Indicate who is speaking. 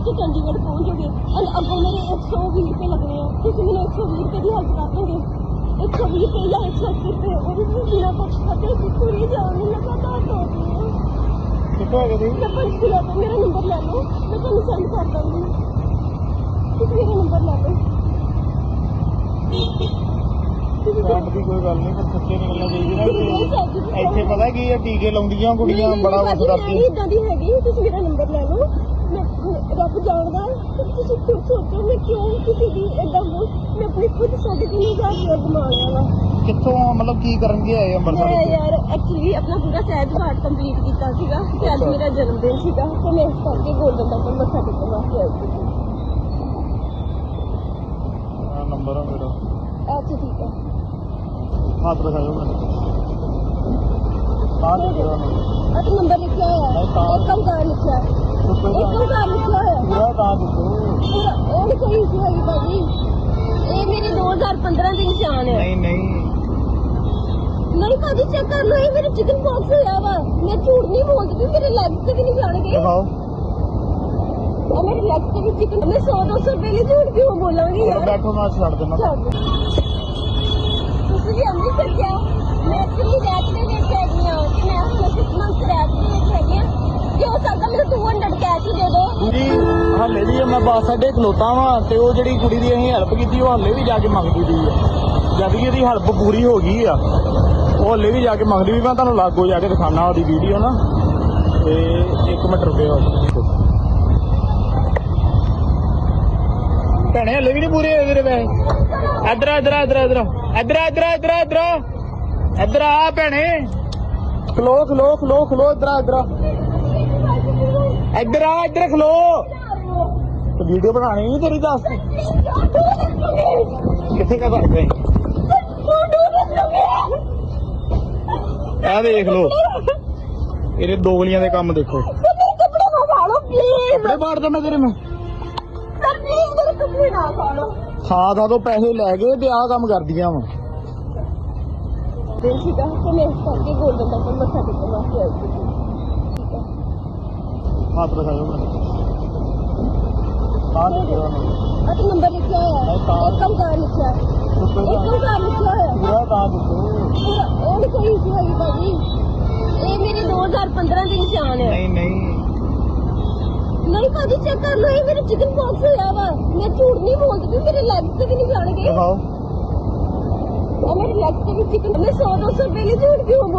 Speaker 1: ਤੁਸੀਂ ਚੰਡੀਗੜ੍ਹ ਪਹੁੰਚੋਗੇ ਐਂਡ ਅੱਗੋਂ ਮੇਰੇ 120 ਰੁਪਏ ਲੱਗਣੇ ਆ ਤੁਸੀਂ ਮੈਨੂੰ 120 ਰੁਪਏ ਦੀ ਹੈਲਪ ਕਰ ਦੋਗੇ 120 ਰੁਪਏ ਜਾਂ 180 ਰੁਪਏ ਉਹ ਵੀ ਮੈਂ ਬਿਨਾਂ ਕੁਛ ਖਾਤੇ ਕਿੱਥੋਂ ਨਹੀਂ ਜਾਣੀ ਲਗਾਤਾਰ ਦੋ ਦਿਨ
Speaker 2: ਕਿੱਥੋਂ ਹੈਗੇ ਤੁਸੀਂ
Speaker 1: ਮੈਂ ਪੰਚਕੂਲਾ ਤੋਂ ਮੇਰਾ ਨੰਬਰ ਲੈ ਲਓ ਮੈਂ ਤੁਹਾਨੂੰ ਸੈਂਡ ਕਰ ਦਾਂਗੀ ਤੁਸੀਂ ਮੇਰਾ ਨੰਬਰ ਲੈ ਲਓ
Speaker 2: ਕੰਮ ਦੀ ਕੋਈ ਗੱਲ ਨਹੀਂ ਪਰ ਸੱਚੇ ਨਿਕਲਣਾ ਚਾਹੀਦਾ ਕਿ ਇੱਥੇ ਪਤਾ ਕੀ ਹੈ ਟੀਕੇ ਲਾਉਂਦੀਆਂ ਕੁੜੀਆਂ ਬੜਾ ਕੁਛ ਕਰਦੀਆਂ
Speaker 1: ਇਦਾਂ ਦੀ ਹੈਗੀ ਤੁਸੀਂ ਮੇਰਾ ਨੰਬਰ ਲੈ ਲਓ। ਮੈਂ ਰੱਬ ਜਾਣਦਾ ਕਿ ਤੁਸੀਂ ਖੁਦ ਸੋਚੋ ਮੈਂ ਕਿਉਂ ਕਿਸੇ ਦੀ ਇਦਾਂ ਮੈਂ ਆਪਣੀ ਖੁਦ ਸਾਢੇ ਤਿੰਨ ਹਜ਼ਾਰ ਰੁਪਇਆ ਕਮਾ ਲਿਆ ਵਾ।
Speaker 2: ਕਿੱਥੋਂ ਮਤਲਬ ਕੀ ਕਰਨ ਗਏ ਆਏ ਅੰਮ੍ਰਿਤਸਰ
Speaker 1: ਮੈਂ? ਯਾਰ ਐਕਚੁਅਲੀ ਆਪਣਾ ਪੂਰਾ ਸਹਿਜ ਪਾਠ ਕੰਪਲੀਟ ਕੀਤਾ ਸੀਗਾ ਤੇ ਅੱਜ। ਮੇਰਾ ਜਨਮ ਦਿਨ ਸੀਗਾ ਤੇ ਮੈਂ ਇਸ ਕਰਕੇ ਗੋਲਡਨ ਟੈਂਪਲ ਮੱਥਾ ਟੇਕਣ ਵਾਸਤੇ ਆਈ ਸੀ।
Speaker 2: ਨੰਬਰ ਆ ਮੇਰਾ।
Speaker 1: ਅੱਛਾ ਠੀਕ ਹੈ।
Speaker 2: ਹੱਥ ਮੈਨੂੰ ਆਹ ਤੇ ਮੇਰਾ ਨੰਬਰ
Speaker 1: ਅੱਛਾ ਨੰਬਰ ਲਿਖਿਆ ਹੋਇਆ ਹੈ। ਇੱਕ ਓਂਕਾਰ ਲਿਖਿਆ ਹੈ।
Speaker 2: ਉੱਪਰ
Speaker 1: ਇੱਕ
Speaker 2: ਜਾ
Speaker 1: ਓਂਕਾਰ ਲਿਖਿਆ ਹੋਇਆ
Speaker 2: ਪੂਰਾ ਤਾਂ ਦੱਸੋ।
Speaker 1: ਪੂਰਾ। ਉਹ ਨਹੀਂ ਕੋਈ ਇਸ਼ੂ ਹੈਗੀ ਭਾਜੀ। ਇਹ ਮੇਰੇ 2015 ਦੇ ਨਿਸ਼ਾਨ ਹੈ।
Speaker 2: ਨਹੀਂ ਨਹੀਂ।
Speaker 1: ਨਹੀਂ ਭਾਜੀ ਚੈੱਕ ਕਰ ਲਓ। ਇਹ ਮੇਰੇ ਚਿਕਨ ਪੌਕਸ ਹੋਇਆ ਵਾ। ਮੈਂ ਝੂਠ ਨਹੀਂ ਬੋਲਦੀ। ਪਈ, ਮੇਰੇ ਲੈਗ ਤੇ ਵੀ ਨਹੀਂ
Speaker 2: ਦਿਖਾਓ।
Speaker 1: ਆ ਮੇਰੇ ਲੈਗ ਤੇ ਵੀ ਚਿਕਨ ਮੈਂ 100 200 ਰੁਪਏ ਲਈ ਝੂਠ ਕਿਉਂ ਬੋਲਾਂਗੀ
Speaker 2: ਚਲੋ
Speaker 1: ਯਾਰ?
Speaker 2: ਬੈਠੋ ਮੈਂ ਛੱਡ ਦੇਣਾ
Speaker 1: ਛੱਡ। ਤੁਸੀਂ ਅੰਮ੍ਰਿਤਸਰ ਗਿਆ ਮੈਂ ਐਕਚੁਅਲੀ ਰੈਕ ਦੇ ਵਿੱਚ ਹੈਗੀ ਹਾਂ ਤੇ ਮੈਂ ਹੁਣ ਸਿਕਸ ਮੰਥਸ ਰੈਕ ਦੇ ਵਿੱਚ ਹੈਗੀ ਹਾਂ ਜੇ ਹੋ ਸਕਦਾ ਮੈਨੂੰ 200 ਕੈਸ਼ ਹੀ ਦੇ ਦਿਓ
Speaker 2: ਜੀ ਹਾਲੇ ਵੀ ਮੈਂ ਬੱਸ ਅੱਡੇ ਖਲੋਤਾ ਵਾਂ ਤੇ ਉਹ ਜਿਹੜੀ ਕੁੜੀ ਦੀ ਅਸੀਂ ਹੈਲਪ ਕੀਤੀ, ਉਹ ਹਾਲੇ ਵੀ ਜਾ ਕੇ ਮੰਗਦੀ ਪਈ ਆ। ਜਦ ਕਿ ਇਹਦੀ ਹੈਲਪ ਪੂਰੀ ਹੋ ਗਈ ਆ, ਉਹ ਹਾਲੇ ਵੀ ਜਾ ਕੇ ਮੰਗਦੀ ਵੀ ਮੈਂ ਤੁਹਾਨੂੰ ਲਾਗੋ ਜਾ ਕੇ ਦਿਖਾਣਾ ਉਹਦੀ ਵੀਡੀਓ ਨਾ। ਤੇ 1 ਮਿੰਟ ਰੁਕਿਓ ਭੈਣੇ ਹਲੇ ਵੀ ਨਹੀਂ ਪੂਰੇ ਹੋਏ ਤੇਰੇ ਪੈਸੇ। ਇੱਧਰ ਇੱਧਰ ਇੱਧਰ ਇੱਧਰ। ਇੱਧਰ ਇੱਧਰ ਇੱਧਰ ਆ, ਇੱਧਰ। ਇੱਧਰ ਆ ਭੈਣੇ। ਖਲੋ ਖਲੋ ਖਲੋ ਖਲੋ ਇੱਧਰ ਇੱਧਰ ਇੱਧਰ ਆ ਇੱਧਰ ਖਲੋ। ਤੇ ਵੀਡੀਓ ਬਣਾਣੀ ਨਹੀਂ ਤੇਰੀ ਦੱਸ ਕਿੱਥੇ ਕਾ ਕਰ ਗਏ? ਆ ਦੇਖ ਲੋ ਇਹਦੇ ਦੋਗਲੀਆਂ ਦੇ ਕੰਮ ਦੇਖੋ।
Speaker 1: ਕੱਪੜੇ
Speaker 2: ਬਾੜ ਮੈਂ ਤੇਰੇ ਮੈਂ।
Speaker 1: ਕੱਪੜੇ ਨਾ?
Speaker 2: ਖਾ ਖਾ ਤੋਂ ਪੈਸੇ ਲੈ ਗਏ ਤੇ ਆਹ ਕੰਮ ਕਰਦੀਆਂ ਵਾ।
Speaker 1: ਤੇ ਮੈਂ ਇਸ ਕਰਕੇ ਗੋਲਡਨ ਟੈਂਪਲ ਮੱਥਾ ਟੇਕਣ ਵਾਸਤੇ ਆਈ ਸੀ।
Speaker 2: ਹੱਥ ਦੇਖ ਲਓ
Speaker 1: ਨੰਬਰ ਲਿਖਿਆ ਹੋਇਆ ਹੈ। ਇੱਕ ਓਂਕਾਰ ਲਿਖਿਆ ਲਿਖਿਆ ਹੋਇਆ ਹੈ।
Speaker 2: ਪੂਰਾ ਤਾਂ ਦੱਸੋ।
Speaker 1: ਪੂਰਾ। ਉਹ ਨਹੀਂ ਕੋਈ ਇਸ਼ੂ ਹੈਗੀ ਭਾਜੀ। ਇਹ ਮੇਰੇ 2015 ਦੇ ਨਿਸ਼ਾਨ ਹੈ। ਨਹੀਂ। ਭਾਜੀ ਚੈੱਕ ਕਰ ਲਓ ਇਹ ਮੇਰੇ ਚਿਕਨ ਪੌਕਸ ਹੋਇਆ ਵਾ। ਮੈਂ ਝੂਠ ਨਹੀਂ ਬੋਲਦੀ ਪਈ, ਮੇਰੇ ਲੈਗ ਤੇ ਵੀ ਨਹੀਂ ਜਾਣਗੇ।
Speaker 2: ਦਿਖਾਓ।
Speaker 1: ਆ ਮੇਰੇ ਲੈਗ ਤੇ ਵੀ ਚਿਕਨ ਮੈਂ 100 200 ਰੁਪਏ ਲਈ ਝੂਠ ਕਿਉਂ ਬੋਲ?